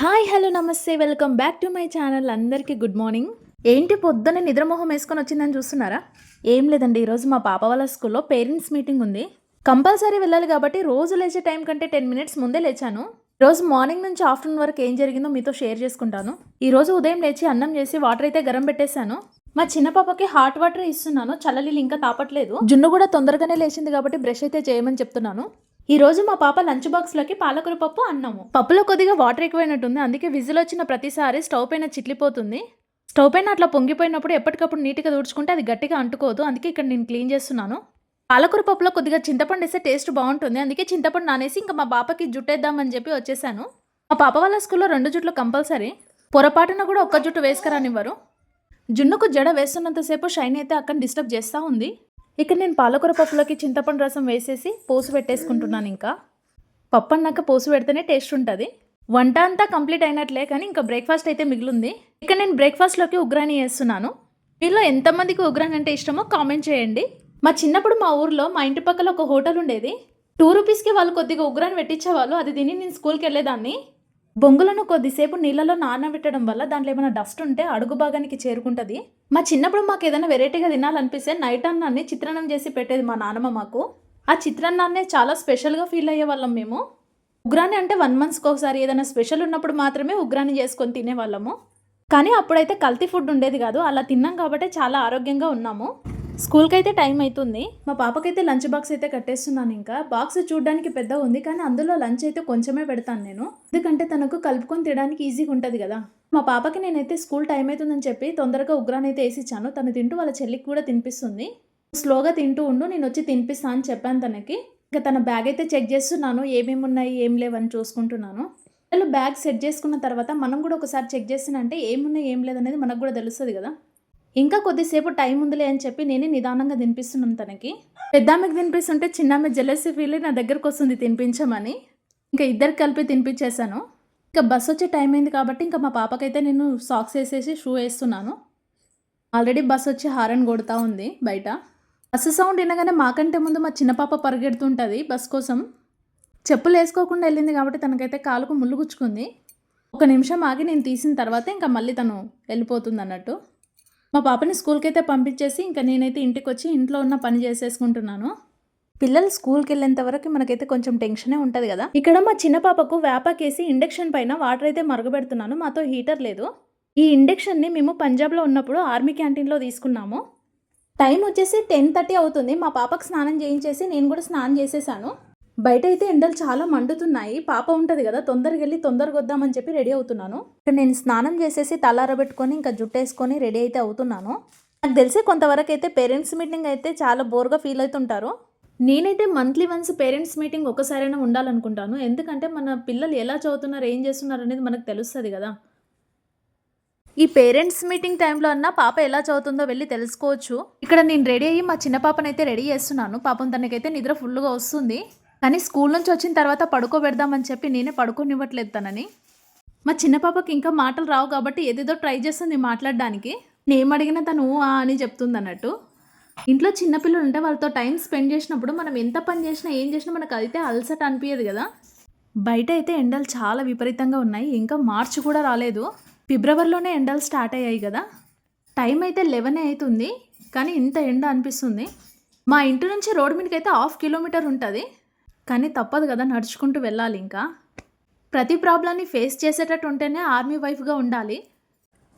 Hi hello నమస్తే. Welcome back to my channel. అందరికీ good morning. ఏంటి పొద్దున్న నిద్రమోహం వేసుకొని వచ్చిందని చూస్తున్నారా? ఏం లేదండి ఈరోజు మా పాప వాళ్ళ స్కూల్లో పేరెంట్స్ మీటింగ్ ఉంది. కంపల్సరీ వెళ్ళాలి కాబట్టి రోజు లేచే టైం కంటే టెన్ మినిట్స్ ముందే లేచాను. రోజు మార్నింగ్ నుంచి ఆఫ్టర్నూన్ వరకు ఏం జరిగిందో మీతో షేర్ చేసుకుంటాను. ఈరోజు ఉదయం లేచి అన్నం చేసి వాటర్ అయితే గరం పెట్టేశాను. మా చిన్న పాపకి హాట్ వాటర్ ఇస్తున్నాను. చల్లలీలు ఇంకా తాపట్లేదు. జున్ను కూడా తొందరగానే లేచింది కాబట్టి బ్రష్ అయితే చేయమని చెప్తున్నాను. ఈ రోజు మా పాప లంచ్ బాక్స్లోకి పాలకూర పప్పు అన్నము. పప్పులో కొద్దిగా వాటర్ ఎక్కువైనట్టుంది. అందుకే విజిల్ వచ్చిన ప్రతిసారి స్టవ్ పైన చిట్లిపోతుంది. స్టవ్ పైన అట్లా పొంగిపోయినప్పుడు ఎప్పటికప్పుడు నీట్గా తుడుచుకుంటే అది గట్టిగా అంటుకోదు. అందుకే ఇక్కడ నేను క్లీన్ చేస్తున్నాను. పాలకూర పప్పులో కొద్దిగా చింతపండు వేస్తే టేస్ట్ బాగుంటుంది. అందుకే చింతపండు నానేసి ఇంకా మా పాపకి జుట్టేద్దామని చెప్పి వచ్చేసాను. మా పాప వాళ్ళ స్కూల్లో రెండు జుట్లు కంపల్సరీ. పొరపాటున కూడా ఒక్క జుట్టు వేసుకురానివ్వరు. జున్నుకు జడ వేస్తున్నంతసేపు షైన్ అయితే అక్కడ డిస్టర్బ్ చేస్తూ ఉంది. ఇక్కడ నేను పాలకూర పప్పులోకి చింతపండు రసం వేసేసి పోసు పెట్టేసుకుంటున్నాను ఇంకా. పప్పు అన్నాక పోసు పెడితేనే టేస్ట్ ఉంటుంది. వంట అంతా కంప్లీట్ అయినట్లే కానీ ఇంకా బ్రేక్ఫాస్ట్ అయితే మిగిలింది. ఇక్కడ నేను బ్రేక్ఫాస్ట్లోకి ఉగ్రాని చేస్తున్నాను. మీలో ఎంతమందికి ఉగ్రాని అంటే ఇష్టమో కామెంట్ చేయండి. మా చిన్నప్పుడు మా ఊర్లో మా ఇంటి పక్కల ఒక హోటల్ ఉండేది. టూ రూపీస్కి వాళ్ళు కొద్దిగా ఉగ్రాని పెట్టించేవాళ్ళు. అది తిని నేను స్కూల్కి వెళ్ళేదాన్ని. బొంగులను కొద్దిసేపు నీళ్ళలో నానబెట్టడం వల్ల దాంట్లో ఏమైనా డస్ట్ ఉంటే అడుగు భాగానికి చేరుకుంటుంది. మా చిన్నప్పుడు మాకు ఏదైనా వెరైటీగా తినాలనిపిస్తే నైట్ అన్నాన్ని చిత్రాన్నం చేసి పెట్టేది మా నాన్నమ్మ మాకు. ఆ చిత్రాన్నాన్నే చాలా స్పెషల్గా ఫీల్ అయ్యే వాళ్ళం మేము. ఉగ్రాని అంటే వన్ మంత్స్కి ఒకసారి ఏదైనా స్పెషల్ ఉన్నప్పుడు మాత్రమే ఉగ్రాని చేసుకొని తినేవాళ్ళము. కానీ అప్పుడైతే కల్తీ ఫుడ్ ఉండేది కాదు అలా తిన్నాం కాబట్టి చాలా ఆరోగ్యంగా ఉన్నాము. స్కూల్కి అయితే టైం అవుతుంది మా పాపకైతే లంచ్ బాక్స్ అయితే కట్టేస్తున్నాను ఇంకా. బాక్స్ చూడడానికి పెద్ద ఉంది కానీ అందులో లంచ్ అయితే కొంచెమే పెడతాను నేను. ఎందుకంటే తనకు కలుపుకొని తినడానికి ఈజీగా ఉంటుంది కదా. మా పాపకి నేనైతే స్కూల్ టైం అవుతుందని చెప్పి తొందరగా ఉగ్రాన్ అయితే వేసిచ్చాను. తను తింటూ వాళ్ళ చెల్లికి కూడా తినిపిస్తుంది. స్లోగా తింటూ ఉండు నేను వచ్చి తినిపిస్తా అని చెప్పాను తనకి. ఇంకా తన బ్యాగ్ అయితే చెక్ చేస్తున్నాను. ఏమేమి ఉన్నాయి ఏం లేవని చూసుకుంటున్నాను. పిల్లలు బ్యాగ్ సెట్ చేసుకున్న తర్వాత మనం కూడా ఒకసారి చెక్ చేసినంటే ఏమున్నాయి ఏం లేదనేది మనకు కూడా తెలుస్తుంది కదా. ఇంకా కొద్దిసేపు టైం ఉందిలే అని చెప్పి నేనే నిదానంగా తినిపిస్తున్నాను తనకి. పెద్దామెకి తినిపిస్తుంటే చిన్నామె జెలసీ ఫీల్ నా దగ్గరకు వస్తుంది తినిపించమని. ఇంకా ఇద్దరు కలిపి తినిపించేశాను. ఇంకా బస్ వచ్చే టైం అయింది కాబట్టి ఇంకా మా పాపకైతే నేను సాక్స్ వేసేసి షూ వేస్తున్నాను. ఆల్రెడీ బస్ వచ్చి హారన్ కొడుతూ ఉంది బయట. బస్సు సౌండ్ వినగానే మాకంటే ముందు మా చిన్న పాప పరిగెడుతుంటుంది బస్ కోసం. చెప్పులు వేసుకోకుండా వెళ్ళింది కాబట్టి తనకైతే కాలుకు ముళ్ళు గుచ్చుకుంది. ఒక నిమిషం ఆగి నేను తీసిన తర్వాత ఇంకా మళ్ళీ తను వెళ్ళిపోతుంది అన్నట్టు మా పాపని స్కూల్కి అయితే పంపించేసి ఇంకా నేనైతే ఇంటికి వచ్చి ఇంట్లో ఉన్న పని చేసేసుకుంటున్నాను. పిల్లలు స్కూల్కి వెళ్ళేంత వరకు మనకైతే కొంచెం టెన్షనే ఉంటుంది కదా. ఇక్కడ మా చిన్న పాపకు వేపాకేసి ఇండక్షన్ పైన వాటర్ అయితే మరుగుపెడుతున్నాను మాతో హీటర్ లేదు. ఈ ఇండక్షన్ని మేము పంజాబ్లో ఉన్నప్పుడు ఆర్మీ క్యాంటీన్లో తీసుకున్నాము. టైం వచ్చేసి టెన్ థర్టీ అవుతుంది మా పాపకు స్నానం చేయించేసి నేను కూడా స్నానం చేసేసాను. బయట అయితే ఎండలు చాలా మండుతున్నాయి. పాప ఉంటుంది కదా తొందరగా వెళ్ళి తొందరగా వద్దామని చెప్పి రెడీ అవుతున్నాను. ఇక్కడ నేను స్నానం చేసేసి తలారబెట్టుకొని ఇంకా జుట్టేసుకొని రెడీ అయితే అవుతున్నాను. నాకు తెలిసి కొంతవరకు అయితే పేరెంట్స్ మీటింగ్ అయితే చాలా బోర్గా ఫీల్ అవుతుంటారు. నేనైతే మంత్లీ వన్స్ పేరెంట్స్ మీటింగ్ ఒకసారైనా ఉండాలనుకుంటాను. ఎందుకంటే మన పిల్లలు ఎలా చదువుతున్నారు ఏం చేస్తున్నారు అనేది మనకు తెలుస్తుంది కదా. ఈ పేరెంట్స్ మీటింగ్ టైంలో అన్న పాప ఎలా చదువుతుందో వెళ్ళి తెలుసుకోవచ్చు. ఇక్కడ నేను రెడీ అయ్యి మా చిన్న పాపనైతే రెడీ చేస్తున్నాను. పాపం తనకైతే నిద్ర ఫుల్గా వస్తుంది. కానీ స్కూల్ నుంచి వచ్చిన తర్వాత పడుకోబెడదామని చెప్పి నేనే పడుకోనివ్వట్లేదు తనని. మా చిన్న పాపకి ఇంకా మాటలు రావు కాబట్టి ఏదేదో ట్రై చేస్తుంది మాట్లాడడానికి. నేను అడిగినా తను ఆ" అని చెప్తుంది అన్నట్టు. ఇంట్లో చిన్నపిల్లలు ఉంటే వాళ్ళతో టైం స్పెండ్ చేసినప్పుడు మనం ఎంత పని చేసినా ఏం చేసినా మనకు అయితే అలసట అనిపించదు కదా. బయట అయితే ఎండలు చాలా విపరీతంగా ఉన్నాయి. ఇంకా మార్చి కూడా రాలేదు. ఫిబ్రవరిలోనే ఎండలు స్టార్ట్ అయ్యాయి కదా. టైం అయితే లెవెన్ అవుతుంది. కానీ ఇంత ఎండ అనిపిస్తుంది. మా ఇంటి నుంచి రోడ్ మీదకి అయితే హాఫ్ కిలోమీటర్ ఉంటుంది. కానీ తప్పదు కదా నడుచుకుంటూ వెళ్ళాలి ఇంకా. ప్రతి ప్రాబ్లమ్ని ఫేస్ చేసేటట్టు ఉంటేనే ఆర్మీ వైఫ్గా ఉండాలి.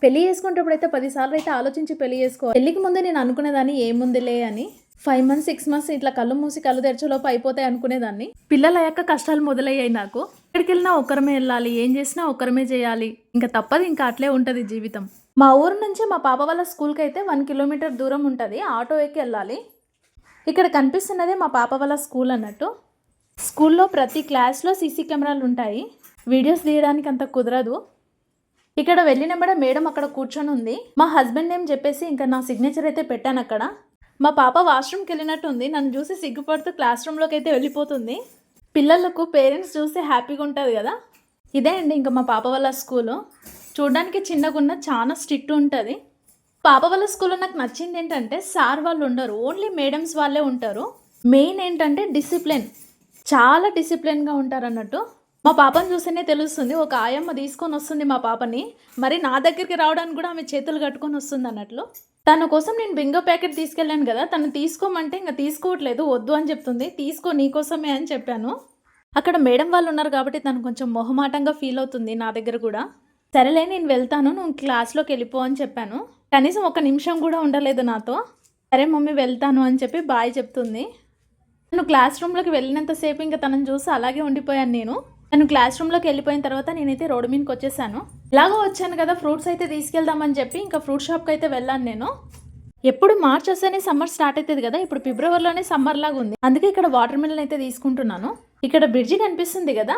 పెళ్ళి చేసుకునేటప్పుడు అయితే పదిసార్లు అయితే ఆలోచించి పెళ్ళి చేసుకో. పెళ్ళికి ముందే నేను అనుకునేదాన్ని ఏముందిలే అని. ఫైవ్ మంత్స్ సిక్స్ మంత్స్ ఇట్లా కళ్ళు మూసి కళ్ళు తెరచలోపు అయిపోతాయి అనుకునేదాన్ని. పిల్లలు అయ్యాక కష్టాలు మొదలయ్యాయి నాకు. ఎక్కడికి వెళ్ళినా ఒక్కరమే వెళ్ళాలి. ఏం చేసినా ఒక్కరమే చేయాలి. ఇంకా తప్పదు ఇంకా అట్లే ఉంటుంది జీవితం. మా ఊరు నుంచి మా పాప వాళ్ళ స్కూల్కి అయితే వన్ కిలోమీటర్ దూరం ఉంటుంది. ఆటో ఎక్కి వెళ్ళాలి. ఇక్కడ కనిపిస్తున్నదే మా పాప వాళ్ళ స్కూల్ అన్నట్టు. స్కూల్లో ప్రతి క్లాస్లో సీసీ కెమెరాలు ఉంటాయి. వీడియోస్ తీయడానికి అంత కుదరదు. ఇక్కడ వెళ్ళినప్పుడు మేడం అక్కడ కూర్చొని ఉంది. మా హస్బెండ్ నేమ్ చెప్పేసి ఇంకా నా సిగ్నేచర్ అయితే పెట్టాను అక్కడ. మా పాప వాష్రూమ్కి వెళ్ళినట్టు ఉంది నన్ను చూసి సిగ్గుపడుతూ క్లాస్ రూమ్లోకి అయితే వెళ్ళిపోతుంది. పిల్లలకు పేరెంట్స్ చూస్తే హ్యాపీగా ఉంటుంది కదా. ఇదే అండి ఇంకా మా పాప వాళ్ళ స్కూలు. చూడడానికి చిన్నగా ఉన్న చాలా స్ట్రిక్ట్ ఉంటుంది. పాప వాళ్ళ స్కూల్లో నాకు నచ్చింది ఏంటంటే సార్ వాళ్ళు ఉండరు. ఓన్లీ మేడమ్స్ వాళ్ళే ఉంటారు. మెయిన్ ఏంటంటే డిసిప్లిన్. చాలా డిసిప్లిన్గా ఉంటారు అన్నట్టు మా పాపని చూస్తేనే తెలుస్తుంది ఒక ఆయమ్మ తీసుకొని వస్తుంది మా పాపని. మరి నా దగ్గరికి రావడానికి కూడా ఆమె చేతులు కట్టుకొని వస్తుంది అన్నట్లు. తన కోసం నేను బింగో ప్యాకెట్ తీసుకెళ్ళాను కదా తను తీసుకోమంటే ఇంకా తీసుకోవట్లేదు వద్దు అని చెప్తుంది. తీసుకో నీకోసమే అని చెప్పాను. అక్కడ మేడం వాళ్ళు ఉన్నారు కాబట్టి తను కొంచెం మొహమాటంగా ఫీల్ అవుతుంది నా దగ్గర కూడా. సరేలే నేను వెళ్తాను నువ్వు క్లాస్లోకి వెళ్ళిపో అని చెప్పాను. కనీసం ఒక నిమిషం కూడా ఉండలేదు నాతో. సరే మమ్మీ వెళ్తాను అని చెప్పి బాయ్ చెప్తుంది. నేను క్లాస్ రూమ్లోకి వెళ్ళినంతసేపు ఇంకా తనని చూసి అలాగే ఉండిపోయాను నేను. నేను క్లాస్ రూమ్లోకి వెళ్ళిపోయిన తర్వాత నేనైతే రోడ్డు మీదకి వచ్చేసాను. ఇలాగో వచ్చాను కదా ఫ్రూట్స్ అయితే తీసుకెళ్దామని చెప్పి ఇంకా ఫ్రూట్ షాప్కి అయితే వెళ్ళాను నేను. ఎప్పుడు మార్చ్ వస్తేనే సమ్మర్ స్టార్ట్ అవుతుంది కదా ఇప్పుడు ఫిబ్రవరిలోనే సమ్మర్ లాగా ఉంది. అందుకే ఇక్కడ వాటర్ మిలన్ అయితే తీసుకుంటున్నాను. ఇక్కడ బ్రిడ్జి కనిపిస్తుంది కదా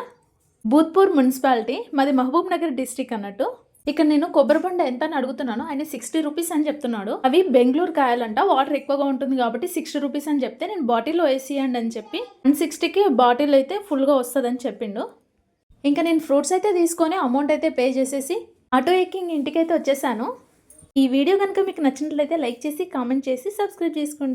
భూత్పూర్ మున్సిపాలిటీ మాది మహబూబ్ నగర్ డిస్టిక్ అన్నట్టు. ఇక్కడ నేను కొబ్బరి బొండ ఎంత అని అడుగుతున్నాను ఆయన సిక్స్టీ రూపీస్ అని చెప్తున్నాడు. అవి బెంగళూరు కాయాలంట వాటర్ ఎక్కువగా ఉంటుంది కాబట్టి సిక్స్టీ రూపీస్ అని చెప్తే నేను బాటిల్లో వేసియండి అని చెప్పి వన్ సిక్స్టీకి బాటిల్ అయితే ఫుల్గా వస్తుందని చెప్పిండు. ఇంకా నేను ఫ్రూట్స్ అయితే తీసుకొని అమౌంట్ అయితే పే చేసేసి ఆటో ఎక్కి ఇంటికైతే వచ్చేసాను. ఈ వీడియో కనుక మీకు నచ్చినట్లయితే లైక్ చేసి కామెంట్ చేసి సబ్స్క్రైబ్ చేసుకోండి.